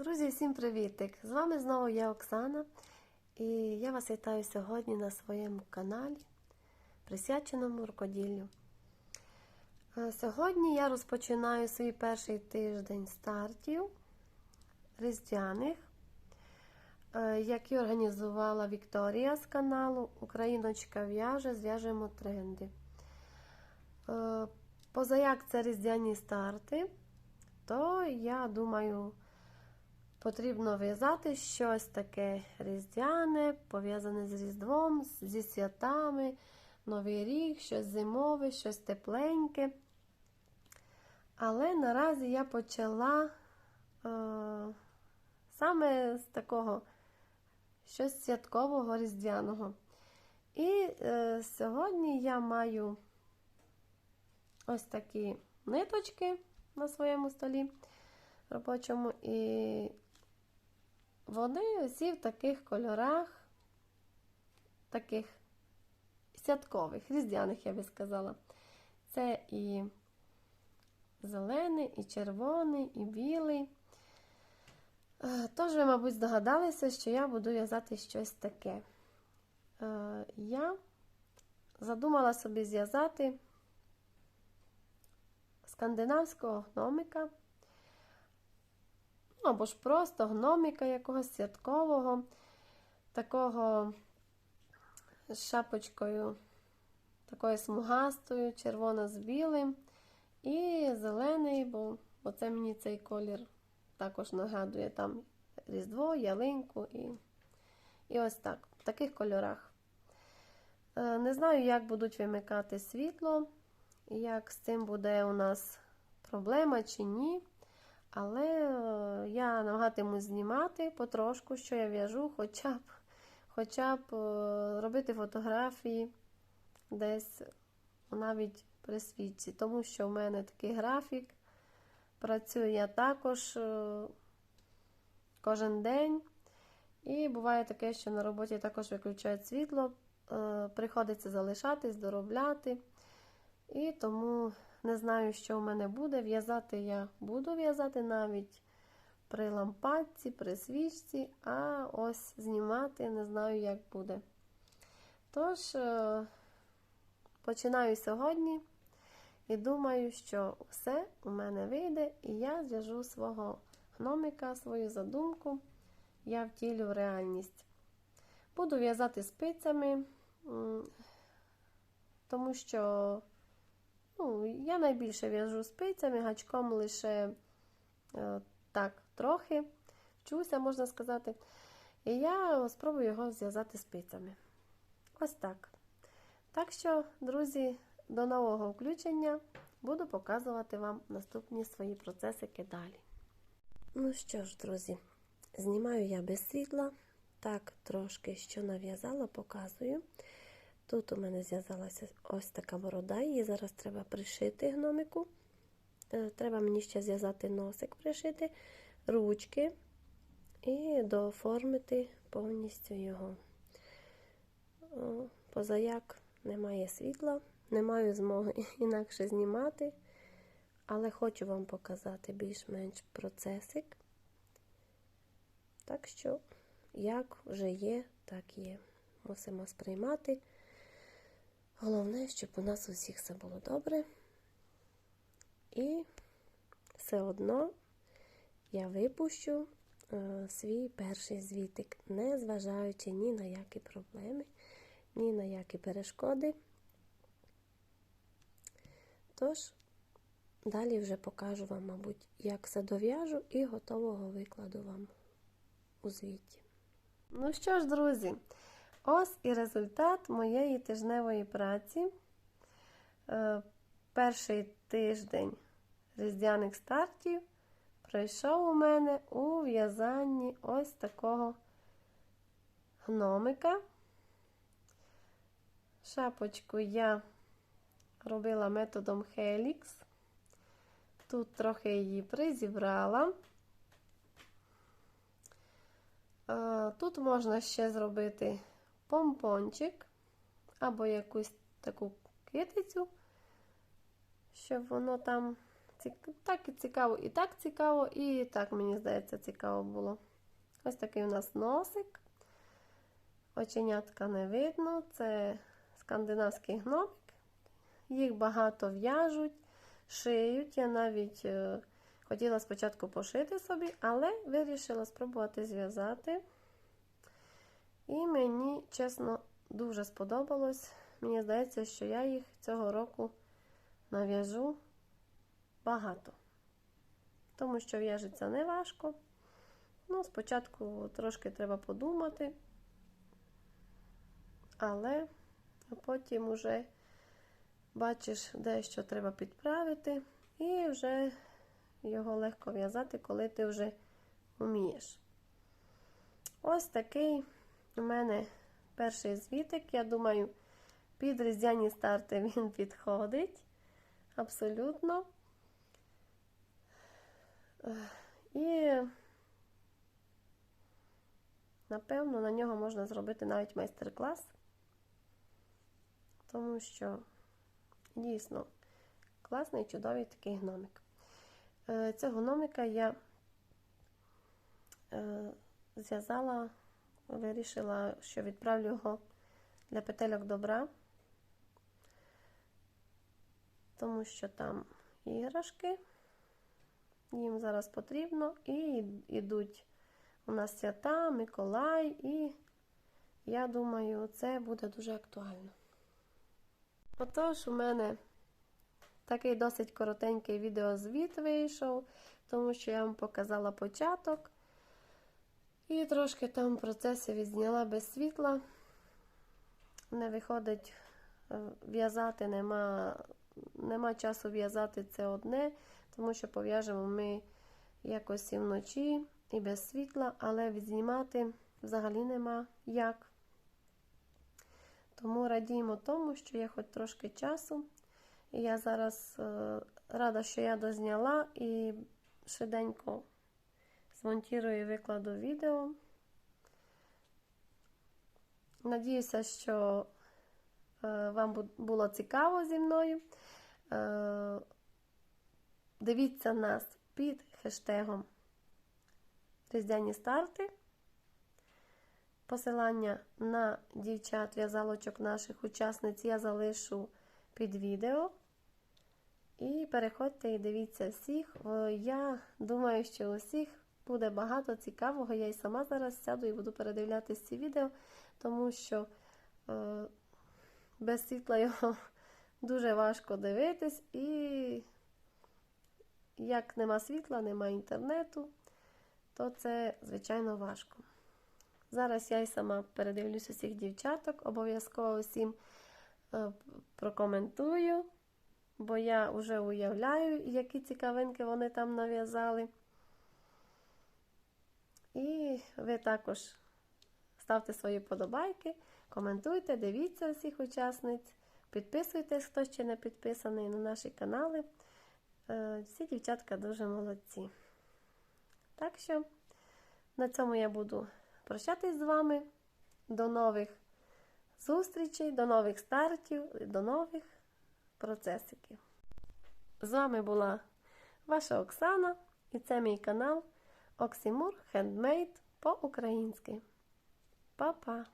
Друзі, всім привітик! З вами знову я Оксана, і я вас вітаю сьогодні на своєму каналі, присвяченому рукоділлю. Е, Сьогодні я розпочинаю свій перший тиждень стартів різдвяних, е, які організувала Вікторія з каналу Україночка в'яже, зв'яжемо тренди. Е, Позаяк це різдвяні старти, то я думаю, потрібно в'язати щось таке різдвяне, пов'язане з Різдвом, зі святами, Новий рік, щось зимове, щось тепленьке. Але наразі я почала е, саме з такого щось святкового різдвяного. І е, сьогодні я маю ось такі ниточки на своєму столі робочому, і вони всі в таких кольорах, таких святкових, різдвяних, я би сказала. Це і зелений, і червоний, і білий. Е, Тож ви, мабуть, здогадалися, що я буду в'язати щось таке. Е, Я задумала собі зв'язати скандинавського гномика, ну, або ж просто гномика якогось святкового, такого з шапочкою, такою смугастою, червоно з білим, і зелений, бо, бо це мені цей колір також нагадує там Різдво, ялинку і, і ось так, в таких кольорах. Е, Не знаю, як будуть вимикати світло, як з цим буде у нас проблема чи ні. Але е, я намагатимусь знімати потрошку, що я в'яжу, хоча б, хоча б е, робити фотографії десь навіть при свічці, тому що в мене такий графік. Працюю я також е, кожен день. І буває таке, що на роботі також виключають світло, приходиться залишатись, доробляти. І тому не знаю, що в мене буде. В'язати я буду в'язати навіть при лампадці, при свічці, а ось знімати не знаю, як буде. Тож, е, починаю сьогодні і думаю, що все у мене вийде, і я зв'яжу свого гномика, свою задумку, я втілю в реальність. Буду в'язати спицями, тому що Ну, я найбільше в'яжу спицями, гачком лише е, так трохи вчуся, можна сказати. І я спробую його зв'язати спицями. Ось так. Так що, друзі, до нового включення буду показувати вам наступні свої процесики далі. Ну що ж, друзі, знімаю я без світла. Так, трошки що нав'язала, показую. Тут у мене зв'язалася ось така борода, її зараз треба пришити гномику. Е, Треба мені ще зв'язати носик, пришити, ручки і дооформити повністю його. Позаяк немає світла, не маю змоги інакше знімати, але хочу вам показати більш-менш процесик. Так що, як вже є, так є. Мусимо сприймати. Головне, щоб у нас у всіх все було добре. І все одно я випущу е, свій перший звітик, не зважаючи ні на які проблеми, ні на які перешкоди. Тож, далі вже покажу вам, мабуть, як все дов'яжу і готового викладу вам у звіті. Ну що ж, друзі, Ось і результат моєї тижневої праці. Е, Перший тиждень різдвяних стартів пройшов у мене у в'язанні ось такого гномика. Шапочку я робила методом Helix. Тут трохи її призібрала. Е, Тут можна ще зробити помпончик або якусь таку китицю, щоб воно там так і цікаво, і так цікаво, і так, мені здається, цікаво було. Ось такий у нас носик. Оченятка не видно. Це скандинавський гномик. Їх багато в'яжуть, шиють. Я навіть е, хотіла спочатку пошити собі, але вирішила спробувати зв'язати. І мені, чесно, дуже сподобалось. Мені здається, що я їх цього року нав'яжу багато. Тому що в'яжеться не важко. Ну, спочатку трошки треба подумати, але потім уже бачиш, де що треба підправити, і вже його легко в'язати, коли ти вже вмієш. Ось такий у мене перший звітик. Я думаю, під різдвяні старти він підходить. Абсолютно. І, напевно, на нього можна зробити навіть майстер-клас, тому що дійсно класний, чудовий такий гномик. Е, Цього гномика я е, зв'язала, вирішила, що відправлю його для петельок добра, тому що там іграшки їм зараз потрібно, і йдуть у нас свята, Миколай, і я думаю, це буде дуже актуально. Отож, у мене такий досить коротенький відеозвіт вийшов, тому що я вам показала початок. І трошки там процеси відзняла без світла. Не виходить е, в'язати, нема, нема часу в'язати це одне, тому що пов'яжемо ми якось і вночі і без світла, але відзнімати взагалі нема як. Тому радіємо тому, що є хоч трошки часу. І я зараз е, рада, що я дозняла і швиденько змонтірую і викладу відео. Надіюся, що е, вам було цікаво зі мною. Е, дивіться нас під хештегом Різдвяні старти. Посилання на дівчат в'язалочок наших учасниць я залишу під відео. І переходьте і дивіться всіх. Е, Я думаю, що у всіх буде багато цікавого. Я і сама зараз сяду і буду передивлятися ці відео, тому що е, без світла його дуже важко дивитись. І як нема світла, нема інтернету, то це, звичайно, важко. Зараз я і сама передивлюсь усіх дівчаток, обов'язково всім е, прокоментую, бо я вже уявляю, які цікавинки вони там нав'язали. І ви також ставте свої подобайки, коментуйте, дивіться всіх учасниць, підписуйтесь, хто ще не підписаний на наші канали. Е, Всі дівчатка дуже молодці. Так що на цьому я буду прощатись з вами. До нових зустрічей, до нових стартів, до нових процесиків. З вами була ваша Оксана, і це мій канал Оксимур Хендмейд по-українськи. Па-па!